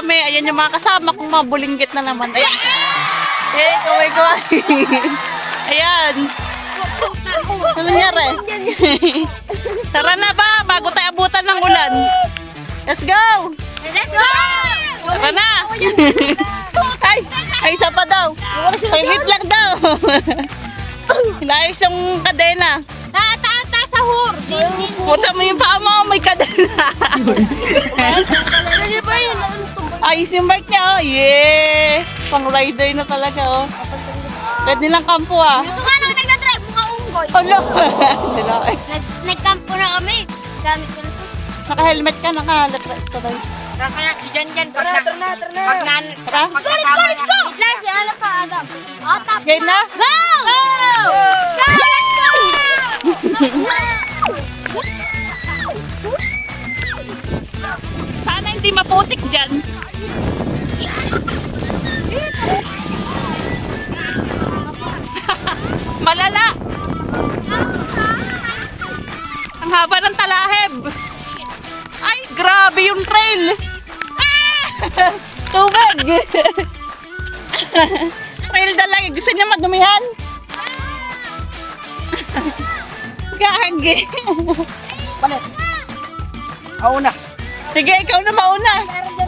kami. Ayan yung mga kasama kong mga bulinggit na naman. Ayan. Eh, kaway kaway. Ayan. Ano nangyari? Tara na ba? Bago tayo abutan ng ulan. Let's go! Let's go! Tara na! ay, ay isa pa daw. Ay, lip lang daw. Inayos yung kadena. Ta, ta, ta, sahur! Puta mo yung paa mo, may kadena. Ayos yung bike niya, oh. Yeah! Pang rider na talaga, oh. Pwede nilang kampo, ah. Gusto nga lang nagna-drive mukha unggoy. Dila, eh. Nag nagkampo na kami. Gamit ko na to. Naka-helmet ka, naka-laptop ka ba? Kaya si Jan Jan. Tara, tara na, tara na. Pag nan... Tara. Let's go, let's go, let's go! Slice, ano pa, Adam? Oh, tap. Game na? Go! Go! Let's go! Sana hindi maputik dyan. Malala! Ang haba ng talahib. Ay, grabe yung trail. Ah! Tubig. trail dalag. Gusto niya madumihan? Gagi. Ako na. Sige, ikaw na mauna.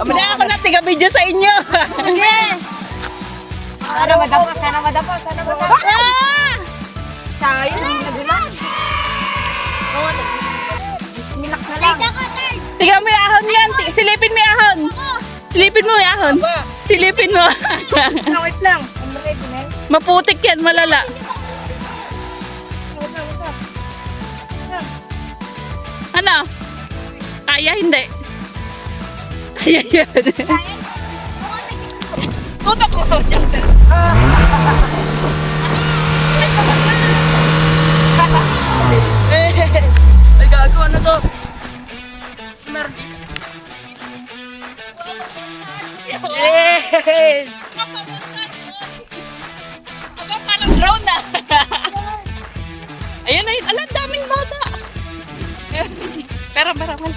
Hindi ako na tiga video sa inyo. Sige! Sana madapa, sana madapa, sana madapa. ah! Tayo, hindi nagulang. Oo, Milak na lang. Tiga mo yung ahon yan. Silipin mo yung ahon. Silipin mo yung ahon. Silipin mo. Wait lang. Maputik yan, malala. Ano? Kaya hindi. Kaya yan. Tutok ko. Ay, gago, ano to? Meron di. Yes! Aba, parang drone na. Ayun na yun. Alam, daming bata. Pera, pera, pera.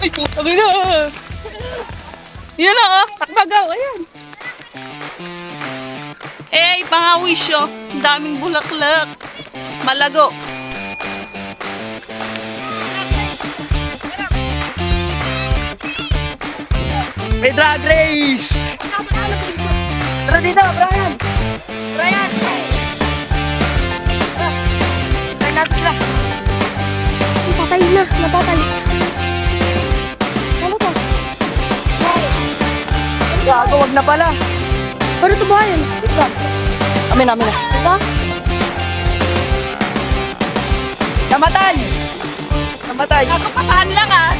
Ay, puta na. Yun na, oh. Takbagaw. Ayan. Eh, pangawis oh. Ang daming bulaklak. Malago. May drag race! Tara dito, Brian! Brian! Tara natin sila. Wag na pala. Ano to ba yun? Amin, amin na. Ito? Namatay! Namatay! Ako, pasahan lang ah.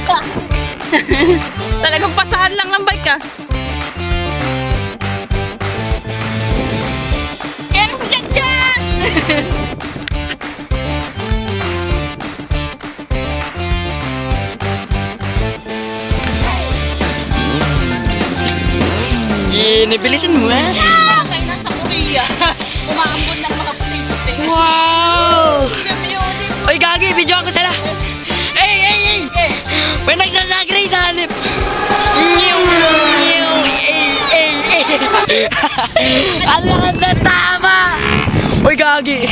Talagang pasahan lang ng bike ah. Inibilisan mo ah. Kaya nasa Korea. Umaambon ng mga puti-puti. Wow! Oy, gagi, video ako sila. Hey, hey, hey! May nagdadagray sa hanip. Nyew, nyew, hey, hey, hey. Ang lakas na tama! Oy, gagi.